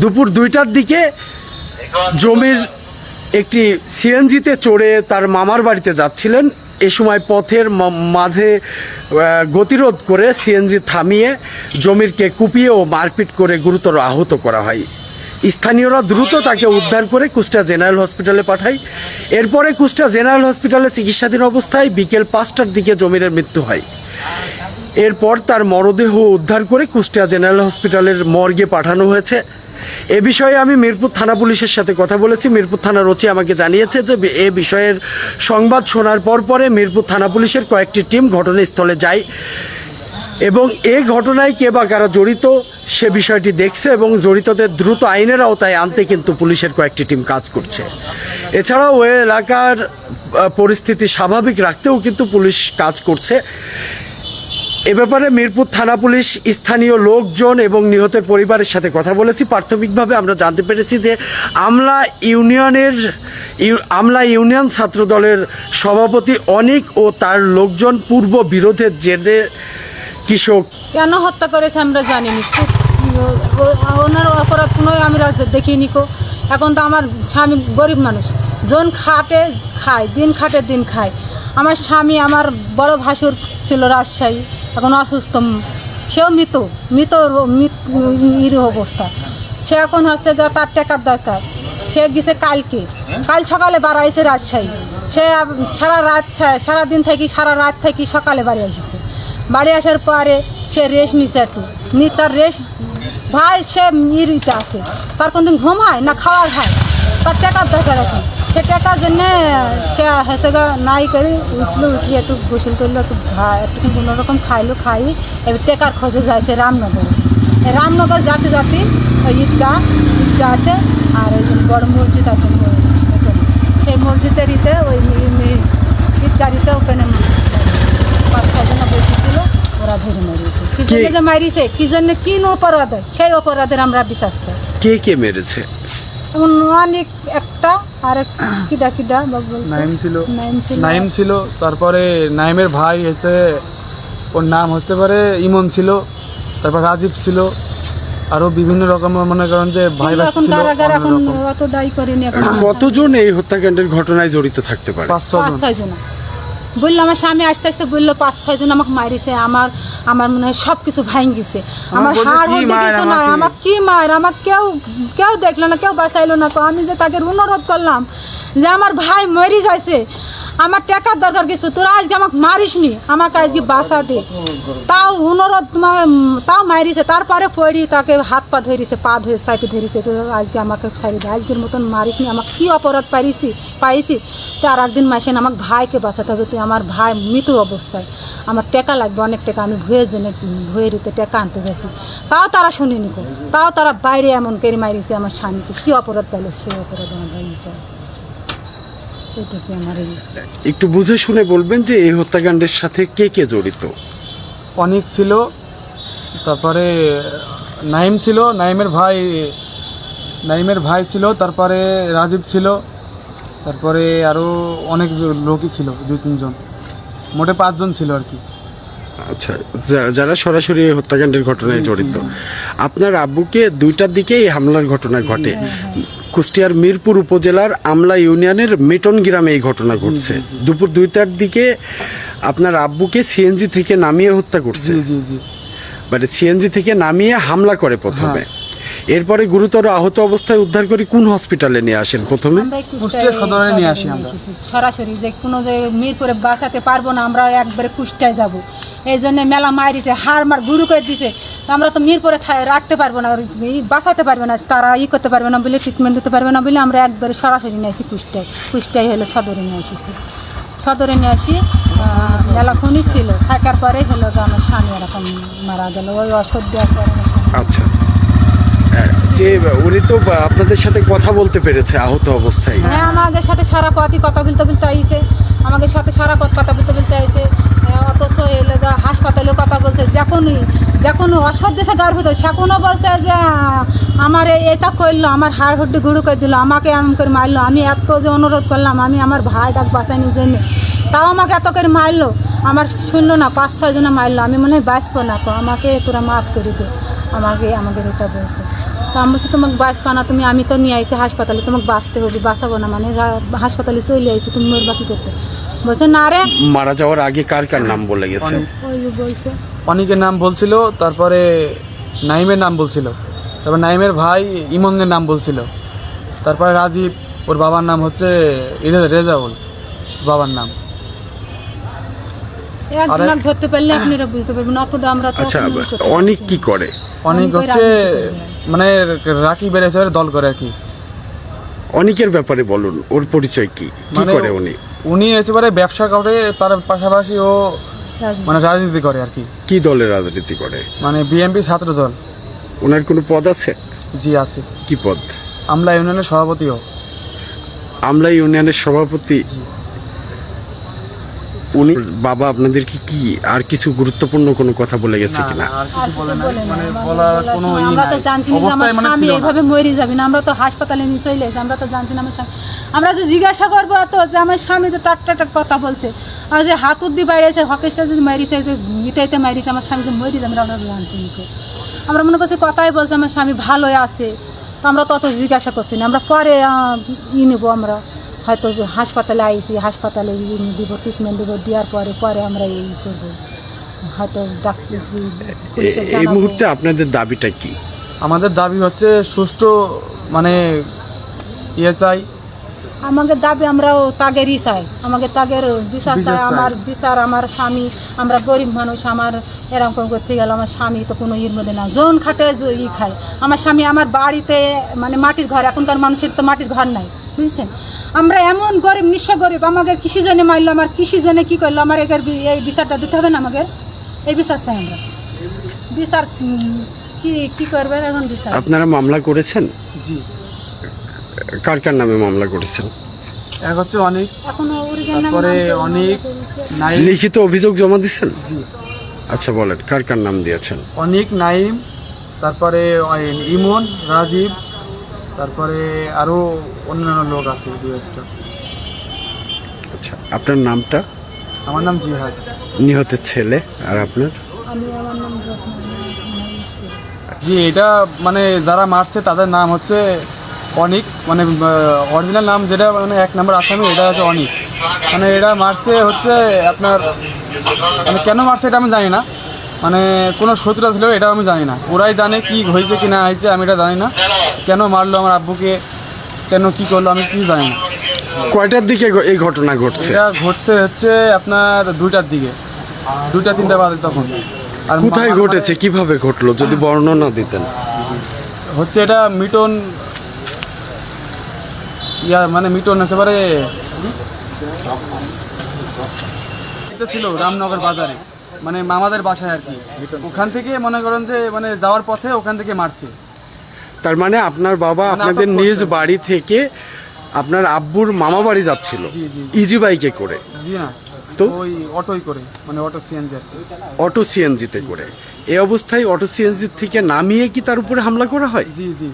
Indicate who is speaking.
Speaker 1: দুপুর দুইটার দিকে জমির একটি সিএনজিতে চড়ে তার মামার বাড়িতে যাচ্ছিলেন। এ সময় পথের মাঝে গতিরোধ করে সিএনজি থামিয়ে জমিরকে কুপিয়ে ও মারপিট করে গুরুতর আহত করা হয়। স্থানীয়রা দ্রুত তাকে উদ্ধার করে কুষ্টিয়া জেনারেল হসপিটালে পাঠায়। এরপরে কুষ্টিয়া জেনারেল হসপিটালে চিকিৎসাধীন অবস্থায় বিকেল পাঁচটার দিকে জমিরের মৃত্যু হয়। এরপর তার মরদেহ উদ্ধার করে কুষ্টিয়া জেনারেল হসপিটালের মর্গে পাঠানো হয়েছে। এ বিষয়ে আমি মিরপুর থানা পুলিশের সাথে কথা বলেছি। মিরপুর থানার ওসি আমাকে জানিয়েছে যে এ বিষয়ের সংবাদ শোনার পর পরে মিরপুর থানা পুলিশের কয়েকটি টিম ঘটনাস্থলে যায় এবং এই ঘটনায় কে বা কারা জড়িত সে বিষয়টি দেখছে এবং জড়িতদের দ্রুত আইনের আওতায় আনতে কিন্তু পুলিশের কয়েকটি টিম কাজ করছে। এছাড়াও ওই এলাকার পরিস্থিতি স্বাভাবিক রাখতেও কিন্তু পুলিশ কাজ করছে। এ ব্যাপারে মিরপুর থানা পুলিশ, স্থানীয় লোকজন এবং নিহতের পরিবারের সাথে কথা বলেছি। প্রাথমিকভাবে আমরা জানতে পেরেছি যে আমলা ইউনিয়নের ইউ- আমলা ইউনিয়ন ছাত্র দলের সভাপতি অনিক ও তার লোকজন পূর্ব বিরোধের জেরে কৃষক
Speaker 2: কেন হত্যা করেছে আমরা জানিনি। ওনার অপরাধ কোনো আমরা দেখিনি কো। এখন তো আমার স্বামী গরিব মানুষ। জন খাটে খায়, দিন খাটে দিন খায়। আমার স্বামী, আমার বড় ভাসুর ছিল রাজশাহী। এখন অসুস্থ সেও মৃত মৃত মৃত- অবস্থা। সে এখন হচ্ছে তার টাকার দরকার। সে গেছে কালকে। কাল সকালে বাড়াইছে রাজশাহী। সে সারা রাত সারা দিন থাকি, সারা রাত থাকি সকালে বাড়ি এসেছে বাড়ি আসার পরে সে রেস্ট নিছে একটু। নি, তার রেস্ট, ভাই, সে ইরিতে আছে। তার কোনদিন ঘুম হয় না খাওয়া খায় তার টাকার দরকার আছে সে টাকার জন্যে সে হেসে নাই করে উঠল উঠি একটু গোসল করল একটু একটু কোনো রকম খাইলো খাই। এবার টাকার খোঁজে সে রামনগরে। রামনগর যাতে যাতে ওই ঈদগাহ ঈদগাহ আছে আর ওই বড় মসজিদ আছে সেই মসজিদের ইতে ওই মি- ঈদগাড়িতে ওখানে পাঁচ ছজনে বসেছিল ওরা ধরে মারিয়েছে কি জন্য যে মারিয়েছে কি জন্য কি অপরাধ? সেই অপরাধের আমরা বিশ্বাস চাই।
Speaker 1: কে কে মেরেছে?
Speaker 2: অনেক একটা আর কিডা কিডা
Speaker 3: নাইম ছিল।
Speaker 2: নাইম ছিল।
Speaker 3: তারপরে নাইমের ভাই হচ্ছে ওর নাম হচ্ছে পারে ইমন ছিল তারপর রাজীব ছিল আরও বিভিন্ন রকমের মনে করেন যে ভাই
Speaker 2: ছিল,
Speaker 1: কতজন এই হত্যাকাণ্ডের ঘটনায় জড়িত থাকতে পারে?
Speaker 3: পাঁচ
Speaker 2: ছয় জন। বলল আমার স্বামী আস্তে আস্তে বলল পাঁচ ছয় জন আমাকে মারিছে আমার আমার মনে হয় সব কিছু ভাঙ গেছে। আমার
Speaker 3: হার
Speaker 2: হাড়
Speaker 3: "কি
Speaker 2: হতে
Speaker 3: মার
Speaker 2: কিছু নয়
Speaker 3: আমাকে?"
Speaker 2: আমার কি মার আমার কেউ কেউ দেখল না কেউ বাঁচাইলো না। তো আমি যে তাকে অনুরোধ করলাম যে আমার ভাই মরি যাইছে আমার টাকার দরকার কিছু, তোরা আজকে আমাকে মারিস নি আমাকে আজকে বাসা দে তাও তোমার তাও মারিছে তারপরে পড়ি, তাকে হাত পা ধরিছে, পা ধরে চাইতে ধরিছে, তো আজকে আমাকে ছাড়ি দে আজকের মতন মারিস নি আমাকে কি অপরাধ পাইছি পাইছি? তো আর একদিন মাসেন আমাকে ভাইকে বাঁচাতে হবে তুই আমার ভাই মৃত অবস্থায়। আমার টাকা লাগবে, অনেক টাকা, আমি ভুয়ের জন্য ভুয়ের ইতে টাকা আনতে গেছি তাও তারা শুনিনি তাও তারা বাইরে এমন করে মারিছে আমার স্বামীকে, কি অপরাধ পাইলে সেই অপরাধ আমার আমার এই
Speaker 1: একটু বুঝে শুনে বলবেন যে এই হত্যাকাণ্ডের সাথে কে কে জড়িত?
Speaker 3: অনেক ছিল তারপরে নাইম ছিল নাইমের ভাই নাইমের ভাই ছিল তারপরে রাজীব ছিল তারপরে আরও অনেক লোকই ছিল দুই তিনজন। মোটে পাঁচজন ছিল আর কি।
Speaker 1: আচ্ছা যা- যারা সরাসরি হত্যাকাণ্ডের ঘটনায় জড়িত। আপনার আব্বুকে দুইটার দিকে এই হামলার ঘটনা ঘটে। কুষ্টিয়ার মিরপুর উপজেলার আমলা ইউনিয়নের মিটন গ্রামে এই ঘটনা ঘটছে। দুপুর দুইটার দিকে আপনার আব্বুকে সিএনজি থেকে নামিয়ে হত্যা করছে।
Speaker 3: জি জি জি।
Speaker 1: মানে সিএনজি থেকে নামিয়ে হামলা করে প্রথমে। এরপরে গুরুতর আহত অবস্থায় উদ্ধার করে কোন হসপিটালে নিয়ে আসেন প্রথমে?
Speaker 3: কুষ্টিয়া সদরে নিয়ে আসি আমরা।
Speaker 2: সরাসরি যে কোনো যে মিরপুরে বাঁচাতে পারব না আমরা একবারে কুষ্টায় যাব। এই জন্য মেলা মারিছে হাড় মার গুরু করে দিছে। আমরা তো মিরপুরে রাখতে পারব না বাঁচাতে পারবে না, তারা ই করতে পারবে না, বলে ট্রিটমেন্ট দিতে পারবে না বলে আমরা একবারে সরাসরি নিয়ে আসি কুষ্টায়। কুষ্টায় হলো সদরে নিয়ে এসেছি সদরে নিয়ে আসি মেলাখনই ছিল। থাকার পরে হলো যে আমার স্বামী এরকম মারা গেল। ওই ওষুধ
Speaker 1: আচ্ছা। যে উনি তো আপনাদের সাথে কথা বলতে পেরেছে আহত অবস্থায়।
Speaker 2: হ্যাঁ আমাদের সাথে সারা পথই কথা বলতে বলতে আইছে। আমাদের সাথে সারা পথ কথা বলতে বলতে আইছে। হ্যাঁ, অথচ হাসপাতালে কথা বলছে। যখনই যখন অসৎ দেশে গর্ভিত সেখনও বলছে যে আমার এটা করল আমার হাড় হড্ডি গুঁড়ো করে দিল আমাকে এমন করে মারলো। আমি এত যে অনুরোধ করলাম আমি আমার ভাই ডাক বাঁচানোর জন্য। তাও আমাকে এত করে মারলো। আমার শুনলো না পাঁচ ছয় জনে মারলো। আমি মনে হয় বাঁচবো না তো আমাকে তোরা মাফ করে দে। আমাকে আমাকে এটা বলছে। তো আমি বলছি তোমাকে বাঁচবা না তুমি আমি তো নিয়ে আইসি হাসপাতালে তোমাকে বাঁচতে হবে বাঁচাবো না। মানে হাসপাতালে চলে আইসি তুমি মরবা কি করতে? বলছে না রে।
Speaker 1: মারা যাওয়ার আগে কার কার নাম বলে গেছে?
Speaker 2: ওই যে বলছে।
Speaker 3: অনিকের নাম বলছিল তারপরে নাইমের নাম বলছিল তারপর নাইমের ভাই ইমনের নাম বলছিল তারপরে রাজীব ওর বাবার নাম হচ্ছে ইরে- রেজাউল বাবার নাম।
Speaker 2: একজন ধরতে পারলে আপনারা বুঝতে পারবেন অতটা আমরা তো
Speaker 1: আচ্ছা
Speaker 2: এখন
Speaker 1: অনেক কি করে?
Speaker 3: অনেক
Speaker 2: অনেক
Speaker 3: হচ্ছে
Speaker 2: রাজনীতি
Speaker 3: মানে রাখি বেড়েছে দল করে আর কি।
Speaker 1: অনেকের ব্যাপারে বলুন ওর পরিচয় কি? কি
Speaker 3: মানে
Speaker 1: করে উনি?
Speaker 3: উনি এসেবারে ব্যবসা করে তার পাশাপাশি ও মানে রাজনীতি করে আর কি।
Speaker 1: কি দলের রাজনীতি করে?
Speaker 3: মানে বিএনপি ছাত্র দল।
Speaker 1: ওনার কোনো পদ আছে?
Speaker 3: জি আছে।
Speaker 1: কি পদ?
Speaker 3: আমলা ইউনিয়নের সভাপতিও।
Speaker 1: আমলা ইউনিয়নের সভাপতি? উনি বাবা আপনাদেরকে কি আর কিছু গুরুত্বপূর্ণ কোনো কথা বলে গেছে কিনা?
Speaker 3: মানে ই
Speaker 2: আমরা তো জানছি না আমার
Speaker 3: মানে
Speaker 2: স্বামী এইভাবে মরে যাবে না। আমরা তো হাসপাতালে নিয়ে চলে এসেছি। আমরা তো জানছি না আমার স্বামী। আমরা যে জিজ্ঞাসা করব তো যে আমার স্বামী যে টাক টাক টাক কথা বলছে। আর যে হাত উদ্দি বাইরেছে হকেশটা যদি মারিছে যে ইটাইতে মারিছে আমার স্বামী যে মরে যাবে আমরা জানছি আমরা মনে করছি কথাই বলছে আমার স্বামী ভালোই আছে। তো আমরা তত জিজ্ঞাসা করছি না। আমরা পরে আহ, ই নেব আমরা। হয়তো হাসপাতালে আইসি হাসপাতালে দিব ট্রিটমেন্ট দেবো দেওয়ার পরে পরে আমরা এই করব। হয়তো ডাক্তার
Speaker 1: এই মুহূর্তে আপনাদের দাবিটা কি?
Speaker 3: আমাদের দাবি হচ্ছে সুষ্ঠু মানে ইয়ে চাই
Speaker 2: আমাকে দাবি আমরাও তাগেরই চাই। আমাকে তাগের বিচার চাই। আমার বিচার আমার স্বামী আমরা গরিব মানুষ আমার এরকম করতে গেল আমার স্বামী তো কোনো ইর মধ্যে না জন খাটে ই খায়। আমার স্বামী আমার বাড়িতে মানে মাটির ঘর এখনকার মানুষের তো মাটির ঘর নাই বুঝছেন? আমরা এমন গরিব নিঃস্ব গরিব আমাকে কৃষি জেনে মারলো আমার কৃষি জেনে কি করল? আমার একের এই বিচারটা দিতে হবে না আমাকে? এই বিচার চাই আমরা। বিচার কি কি করবেন এখন বিচার?
Speaker 1: আপনারা মামলা করেছেন?
Speaker 3: জি।
Speaker 1: কার কার নামে মামলা করেছেন?
Speaker 3: এক হচ্ছে অনেক
Speaker 2: এখনও ওরিগেন নামে
Speaker 3: তারপরে অনেক
Speaker 1: লিখিত অভিযোগ জমা দিচ্ছেন
Speaker 3: জি।
Speaker 1: আচ্ছা বলেন কার কার নাম দিয়েছেন?
Speaker 3: অনেক নাইম তারপরে ইমন রাজীব তারপরে আরও অন্যান্য লোক আছে দু একটা।
Speaker 1: আচ্ছা আপনার নামটা?
Speaker 3: আমার নাম জিহাদ।
Speaker 1: নিহতের ছেলে আর আপনার?
Speaker 3: জি এটা মানে যারা মারছে তাদের নাম হচ্ছে অনিক মানে অরিজিনাল নাম যেটা মানে এক নম্বর আসামি এটা হচ্ছে অনিক। মানে এটা মারছে হচ্ছে আপনার মানে কেন মারছে এটা আমি জানি না। মানে কোনো শত্রুতা ছিল এটাও আমি জানি না। ওরাই জানে কি হয়েছে কি না হয়েছে আমি এটা জানি না। কেন মারলো আমার আব্বুকে কেন কি করল আমি কি জানি না।
Speaker 1: কয়টার দিকে এই ঘটনা ঘটছে?
Speaker 3: এটা ঘটছে হচ্ছে আপনার দুইটার দিকে। দুইটা তিনটা বাজে তখন। আর
Speaker 1: কোথায় ঘটেছে? কীভাবে ঘটলো? যদি বর্ণনা দিতেন।
Speaker 3: হচ্ছে এটা মিটন ইয়া মানে মিটন একেবারে এটা ছিল রামনগর বাজারে মানে মামাদের বাসায় আর কি। ওখান থেকে মনে করেন যে মানে যাওয়ার পথে ওখান থেকে মারছে।
Speaker 1: তার মানে আপনার বাবা
Speaker 3: মানে
Speaker 1: আপনাদের নিজ বাড়ি থেকে আপনার আব্বুর মামা বাড়ি যাচ্ছিল। ইজি বাইকে করে।
Speaker 3: জি না
Speaker 1: তো?
Speaker 3: ওই অটোই করে মানে অটো সিএনজি
Speaker 1: অটো সিএনজিতে করে। এই অবস্থায় অটো সিএনজি থেকে নামিয়ে কি তার উপরে হামলা করা হয়?
Speaker 3: জি জি।